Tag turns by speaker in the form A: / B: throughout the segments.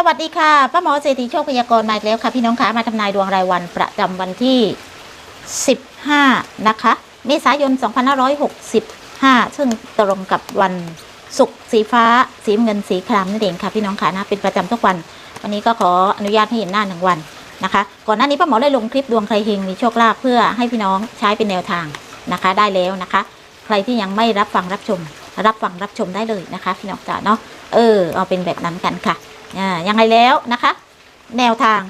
A: สวัสดีค่ะป้าหมอเศรษฐีโชคพยากรณ์มาแล้วค่ะพี่น้องคะมาทำนายดวงรายวันประจำวันที่ 15 นะคะ เมษายน 2565 ซึ่งตรงกับวันศุกร์สีฟ้า สีเงินสีครามนั่นเองค่ะพี่น้องคะนะเป็นประจำทุกวัน วันนี้ก็ขออนุญาตให้เห็นหน้าหนึ่งวันนะคะ ก่อนหน้านี้ป้าหมอได้ลงคลิปดวงใครเฮงมีโชคลาภเพื่อให้พี่น้องใช้เป็นแนวทางนะคะ ได้แล้วนะคะ ใครที่ยังไม่รับฟังรับชม รับฟังรับชมได้เลยนะคะ พี่น้องจ๋าเนาะเออเอาเป็นแบบนั้นกันค่ะ อ่ายังไงแล้วนะคะ แนวทาง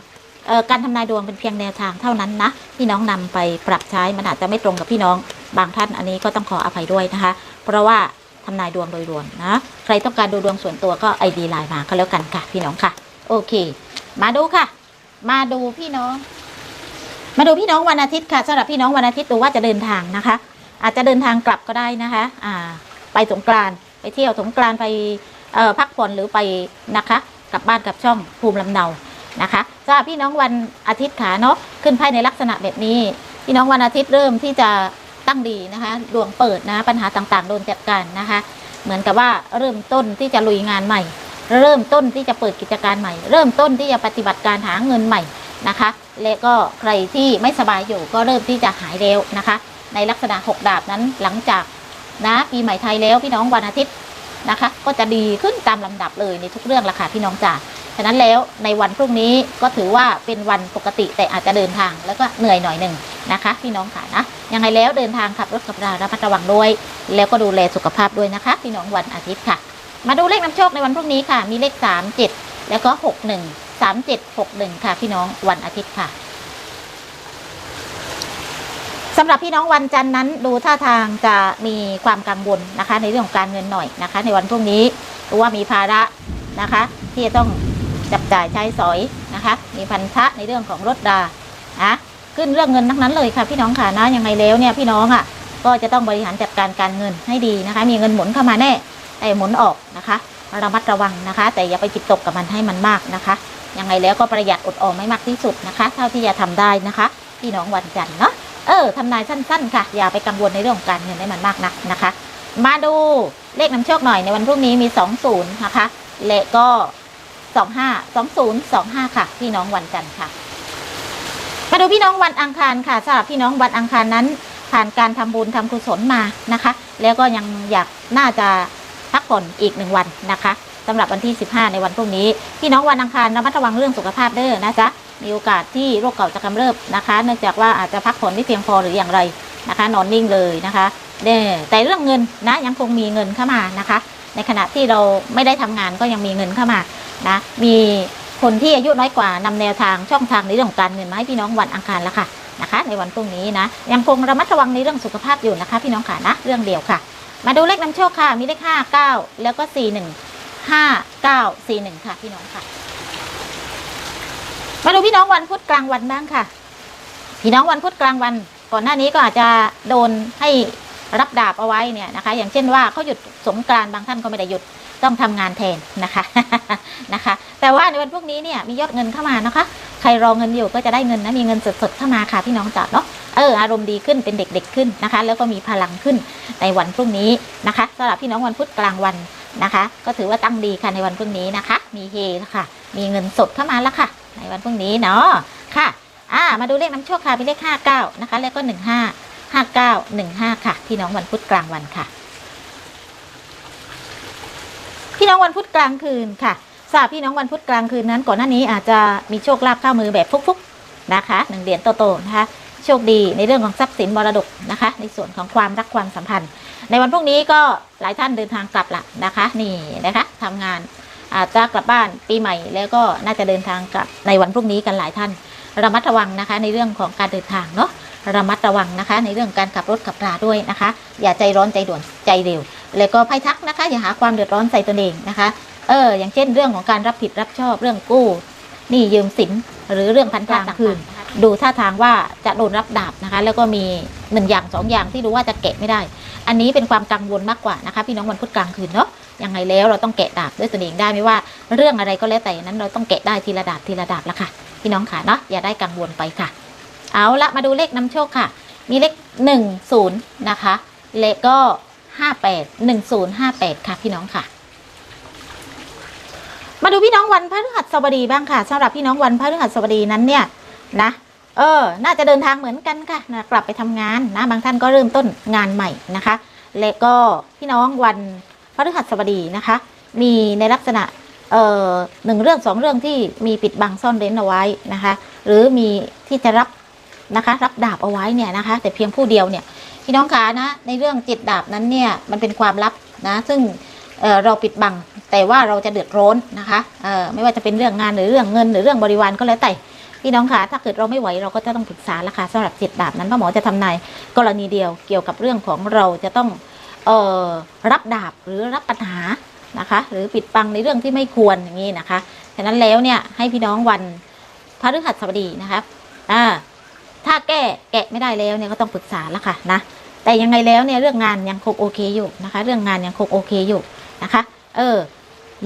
A: การทำนายดวงเป็นเพียงแนวทางเท่านั้นนะพี่น้องนำไปปรับใช้มันอาจจะไม่ตรงกับพี่น้องบางท่านอันนี้ก็ต้องขออภัยด้วยนะคะ เพราะว่าทำนายดวงโดยรวมนะใครต้องการดูดวงส่วนตัวก็ไอดีไลน์มาก็แล้วกันค่ะ พี่น้องค่ะ โอเค มาดูค่ะ มาดูพี่น้อง มาดูพี่น้องวันอาทิตย์ค่ะสำหรับพี่น้องวันอาทิตย์ดูว่าจะเดินทางนะคะ อาจจะเดินทางกลับก็ได้นะคะ อ่า ไปสงกรานไปเที่ยวสงกรานไปพักผ่อนหรือไปนะคะ กลับบ้านกลับช่องภูมิลำเนานะคะสำหรับพี่น้องวันอาทิตย์ขาเนาะขึ้นไพ่ในลักษณะแบบนี้ พี่น้องวันอาทิตย์เริ่มที่จะตั้งดีนะคะดวงเปิดนะปัญหาต่างๆ โดนจัดการนะคะ เหมือนกับว่าเริ่มต้นที่จะลุยงานใหม่ เริ่มต้นที่จะเปิดกิจการใหม่ เริ่มต้นที่จะปฏิบัติการหาเงินใหม่นะคะ และก็ใครที่ไม่สบายอยู่ก็เริ่มที่จะหายเร็วนะคะ ในลักษณะหกดาบนั้นหลังจากนะปีใหม่ไทยแล้วพี่น้องวันอาทิตย์ นะคะ ก็จะดีขึ้นตามลำดับเลยในทุกเรื่องละค่ะพี่น้องจ๋าฉะนั้นแล้วในวันพรุ่งนี้ก็ถือว่าเป็นวันปกติแต่อาจจะเดินทางแล้วก็เหนื่อยหน่อยหนึ่งนะคะพี่น้องค่ะนะยังไงแล้วเดินทางขับรถขับราระมัดระวังด้วย แล้วก็ดูแลสุขภาพด้วยนะคะ พี่น้องวันอาทิตย์ค่ะ มาดูเลขนำโชคในวันพรุ่งนี้ค่ะ มีเลข 3 7 แล้วก็ 6 1 3 7 6 1 ค่ะ พี่น้องวันอาทิตย์ค่ะ สำหรับพี่น้องวันจันทร์นั้นดูท่าทางจะมีความกังวลนะคะ ในเรื่องของการเงินหน่อยนะคะ ในวันพรุ่งนี้รือว่ามีภาระนะคะ ที่จะต้องจับจ่ายใช้สอยนะคะ มีพันธะในเรื่องของรถรานะขึ้นเรื่องเงินทั้งนั้นเลยค่ะ พี่น้องค่ะนะยังไงแล้วเนี่ยพี่น้องอะก็จะต้องบริหารจัดการการเงินให้ดีนะคะ มีเงินหมุนเข้ามาแน่แต่หมุนออกนะคะระมัดระวังนะคะ แต่อย่าไปจิตตกกับมันให้มันมากนะคะยังไงแล้วก็ประหยัดอดออมไม่มากที่สุดนะคะ เท่าที่จะทำได้นะคะ พี่น้องวันจันทร์เนาะ เออทำนายสั้นๆ ค่ะ อย่าไปกังวลในเรื่องของการเงินให้มันมากนักนะคะ มาดูเลขนำโชคหน่อยในวันพรุ่งนี้มี 20 นะคะและก็ 25 20 25 ค่ะ พี่น้องวันจันทร์ค่ะ มาดูพี่น้องวันอังคารค่ะสำหรับพี่น้องวันอังคารนั้น ผ่านการทำบุญทำกุศลมานะคะ แล้วก็ยังอยากน่าจะพักผ่อนอีกหนึ่งวันนะคะสำหรับวันที่ 15 ในวันพรุ่งนี้ พี่น้องวันอังคารระมัดระวังเรื่องสุขภาพเด้อนะจ๊ะ มีโอกาสที่โรคเก่าจะกำเริบนะคะ เนื่องจากว่าอาจจะพักผ่อนไม่เพียงพอหรืออย่างไรนะคะ นอนนิ่งเลยนะคะเด้แต่เรื่องเงินนะยังคงมีเงินเข้ามานะคะ ในขณะที่เราไม่ได้ทำงานก็ยังมีเงินเข้ามานะมีคนที่อายุน้อยกว่านำแนวทางช่องทางในเรื่องของการเงินมาให้พี่น้องวันอังคารแล้วค่ะนะคะ ในวันพรุ่งนี้นะยังคงระมัดระวังในเรื่องสุขภาพอยู่นะคะ พี่น้องค่ะนะเรื่องเดียวค่ะ มาดูเลขนำโชคค่ะมีเลข5 9 แล้วก็ 4 1 5 9 4 1 ค่ะพี่น้องค่ะ มาดูพี่น้องวันพุธกลางวันบ้างค่ะ พี่น้องวันพุธกลางวัน ก่อนหน้านี้ก็อาจจะโดนให้รับดาบเอาไว้เนี่ยนะคะ อย่างเช่นว่าเขาหยุดสงกรานบางท่านก็ไม่ได้หยุดต้องทำงานแทนนะคะนะคะ แต่ว่าในวันพวกนี้เนี่ยมียอดเงินเข้ามานะคะ ใครรอเงินอยู่ก็จะได้เงินนะมีเงินสดๆเข้ามาค่ะพี่น้องจ๋าเนาะเอออารมณ์ดีขึ้นเป็นเด็กๆขึ้นนะคะ แล้วก็มีพลังขึ้นในวันพรุ่งนี้นะคะสำหรับพี่น้องวันพุธกลางวันนะคะ ก็ถือว่าตั้งดีค่ะในวันพรุ่งนี้นะคะ มีเฮค่ะ มีเงินสดเข้ามาแล้วค่ะ ในวันพรุ่งนี้เนาะค่ะอ่ามาดูเลขนำโชคค่ะเป็นเลขห้าเก้านะคะแล้วก็หนึ่งห้าห้าเก้าหนึ่งห้าค่ะ พี่น้องวันพุธกลางวันค่ะ พี่น้องวันพุธกลางคืนค่ะทราบพี่น้องวันพุธกลางคืนนั้น ก่อนหน้านี้อาจจะมีโชคลาภเข้ามือแบบฟุกๆนะคะหนึ่งเหรียญโตๆนะคะโชคดีในเรื่องของทรัพย์สินมรดกนะคะ ในส่วนของความรักความสัมพันธ์ ในวันพรุ่งนี้ก็หลายท่านเดินทางกลับละนะคะ นี่นะคะทำงาน อาจจะกลับบ้านปีใหม่ แล้วก็น่าจะเดินทางกลับในวันพรุ่งนี้กันหลายท่าน ระมัดระวังนะคะ ในเรื่องของการเดินทางเนาะระมัดระวังนะคะ ในเรื่องการขับรถขับราด้วยนะคะ อย่าใจร้อนใจด่วนใจเร็ว แล้วก็ภัยทักนะคะ อย่าหาความเดือดร้อนใส่ตนเองนะคะ เออ อย่างเช่นเรื่องของการรับผิดรับชอบเรื่องกู้หนี่ยืมสินหรือเรื่องพันธะต่างๆ ดูท่าทางว่าจะโดนรับดาบนะคะ แล้วก็มีหนึ่งอย่างสองอย่างที่ดูว่าจะแกะไม่ได้ อันนี้เป็นความกังวลมากกว่านะคะพี่น้องวันพุธกลางคืนเนาะยังไงแล้วเราต้องแกะดาบด้วยตนเองได้ไม่ว่าเรื่องอะไรก็แล้วแต่นั้น เราต้องแกะได้ทีละดาบทีละดาบละค่ะ พี่น้องค่ะเนาะอย่าได้กังวลไปค่ะ เอาละมาดูเลขนำโชคค่ะ มีเลขหนึ่งศูนย์นะคะเลขก็ห้าแปดหนึ่งศูนย์ห้าแปดค่ะพี่น้องค่ะมาดูพี่น้องวันพฤหัสบดีบ้างค่ะสำหรับพี่น้องวันพฤหัสบดีนั้นเนี่ย นะ เออ น่าจะเดินทางเหมือนกันค่ะนะกลับไปทำงานนะ บางท่านก็เริ่มต้นงานใหม่นะคะ และก็พี่น้องวันพฤหัสบดีนะคะ มีในลักษณะเอ่อหนึ่งเรื่องสองเรื่องที่มีปิดบังซ่อนเร้นเอาไว้นะคะ หรือมีที่จะรับนะคะ รับดาบเอาไว้เนี่ยนะคะ แต่เพียงผู้เดียวเนี่ยพี่น้องคะนะในเรื่องจิตดาบนั้นเนี่ยมันเป็นความลับนะ ซึ่งเเราปิดบังแต่ว่าเราจะเดือดร้อนนะคะเออไม่ว่าจะเป็นเรื่องงานหรือเรื่องเงินหรือเรื่องบริวารก็แล้วแต่ พี่น้องคะถ้าเกิดเราไม่ไหวเราก็จะต้องปรึกษาละค่ะสำหรับจิตดาบนั้นพ่อหมอจะทำนายกรณีเดียวเกี่ยวกับเรื่องของเราจะต้องเอ่อรับดาบหรือรับปัญหานะคะ หรือปิดบังในเรื่องที่ไม่ควรอย่างนี้นะคะฉะนั้นแล้วเนี่ยให้พี่น้องวันพฤหัสบดีนะคะอ่าถ้าแก้แกะไม่ได้แล้วเนี่ยก็ต้องปรึกษาละค่ะนะแต่ยังไงแล้วเนี่ยเรื่องงานยังคงโอเคอยู่นะคะ เรื่องงานยังคงโอเคอยู่นะคะ เออ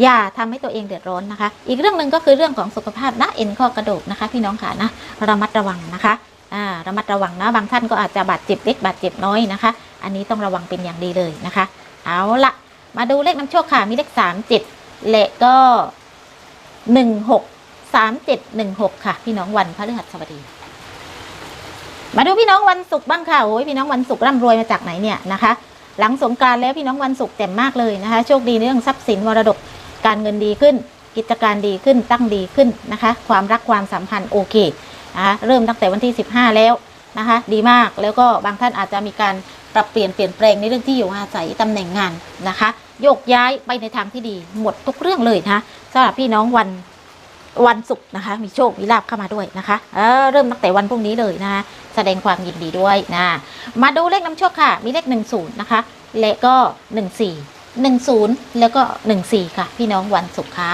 A: อย่าทำให้ตัวเองเดือดร้อนนะคะ อีกเรื่องหนึ่งก็คือเรื่องของสุขภาพนะเอ็นข้อกระดูกนะคะ พี่น้องค่ะนะระมัดระวังนะคะอ่าระมัดระวังนะบางท่านก็อาจจะบาดเจ็บเล็กบาดเจ็บน้อยนะคะ อันนี้ต้องระวังเป็นอย่างดีเลยนะคะ เอาละมาดูเลขน้ำโชคค่ะมีเลขสามเจ็ดและก็หนึ่งหกสามเจ็ดหนึ่งหกค่ะ พี่น้องวันพฤหัสบดี มาดูพี่น้องวันศุกร์บ้างค่ะโอ้ยพี่น้องวันศุกร์ร่ำรวยมาจากไหนเนี่ยนะคะ หลังสงกรารแล้วพี่น้องวันศุกร์เต็มมากเลยนะคะ โชคดีเรื่องทรัพย์สินมรดก การเงินดีขึ้น กิจการดีขึ้นตั้งดีขึ้นนะคะ ความรักความสัมพันธ์โอเคนะคะเริ่มตั้งแต่วันที่ 15 แล้วนะคะ ดีมากแล้วก็บางท่านอาจจะมีการปรับเปลี่ยนเปลี่ยนแปลงในเรื่องที่อยู่อาศัยตำแหน่งงานนะคะ โยกย้ายไปในทางที่ดีหมดทุกเรื่องเลยนะสำหรับพี่น้องวันวันศุกร์นะคะ มีโชค มีลาบเข้ามาด้วยนะคะเเริ่มตั้งแต่วันพรุ่งนี้เลยนะคะแสดงความยินดีด้วยนะ มาดูเลขน้ำโชคค่ะ มีเลขหนึ่งศูนย์นะคะ และก็ห นึ่งสี่หนึ่งศูนย์แล้วก็หนึ่งสี่ค่ะ พี่น้องวันศุกร์ค่ะ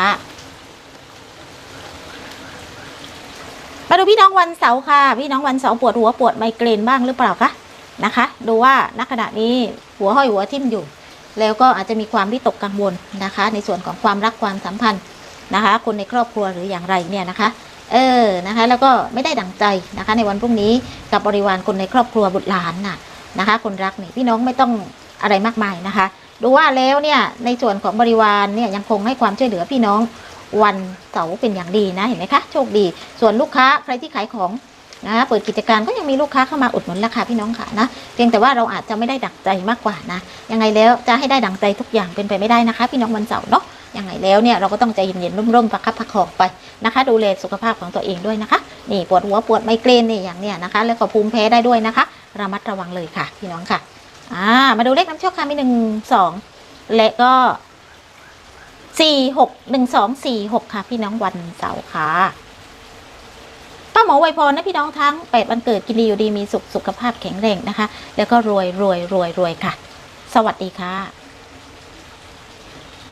A: มาดูพี่น้องวันเสาร์ค่ะ พี่น้องวันเสาร์ปวดหัวปวดไมเกรนบ้างหรือเปล่าคะนะคะ ดูว่าณขณะนี้หัวห้อยหัวทิ่มอยู่ แล้วก็อาจจะมีความวิตกกังวลนะคะ ในส่วนของความรักความสัมพันธ์นะคะ คนในครอบครัวหรืออย่างไรเนี่ยนะคะเออนะคะ แล้วก็ไม่ได้ดังใจนะคะ ในวันพรุ่งนี้กับบริวารคนในครอบครัวบุตรหลานน่ะนะคะ คนรักนี่พี่น้องไม่ต้องอะไรมากมายนะคะ ดูว่าแล้วเนี่ยในส่วนของบริวารเนี่ยยังคงให้ความช่วยเหลือพี่น้องวันเสาร์เป็นอย่างดีนะเห็นไหมคะโชคดี ส่วนลูกค้าใครที่ขายของนะเปิดกิจการก็ยังมีลูกค้าเข้ามาอุดหนุนราคาพี่น้องค่ะนะเพียงแต่ว่าเราอาจจะไม่ได้ดังใจมากกว่านะยังไงแล้วจะให้ได้ดังใจทุกอย่างเป็นไปไม่ได้นะคะ พี่น้องวันเสาร์เนาะยังไงแล้วเนี่ยเราก็ต้องใจเย็นๆร่มๆประคับประคองไปนะคะ ดูแลสุขภาพของตัวเองด้วยนะคะ นี่ปวดหัวปวดไมเกรนนี่อย่างเนี้ยนะคะ แล้วก็ภูมิแพ้ได้ด้วยนะคะ ระมัดระวังเลยค่ะ พี่น้องค่ะ อ่า มาดูเลขน้ำโชคค่ะมีหนึ่งสองและก็สี่หกหนึ่งสองสี่หกค่ะ พี่น้องวันเสาร์ค่ะป้าหมอไวพรนะพี่น้องทั้งแปดวันเกิดกินดีอยู่ดีมีสุขสุขภาพแข็งแรงนะคะ แล้วก็รวยรวยรวยรวยค่ะ สวัสดีค่ะ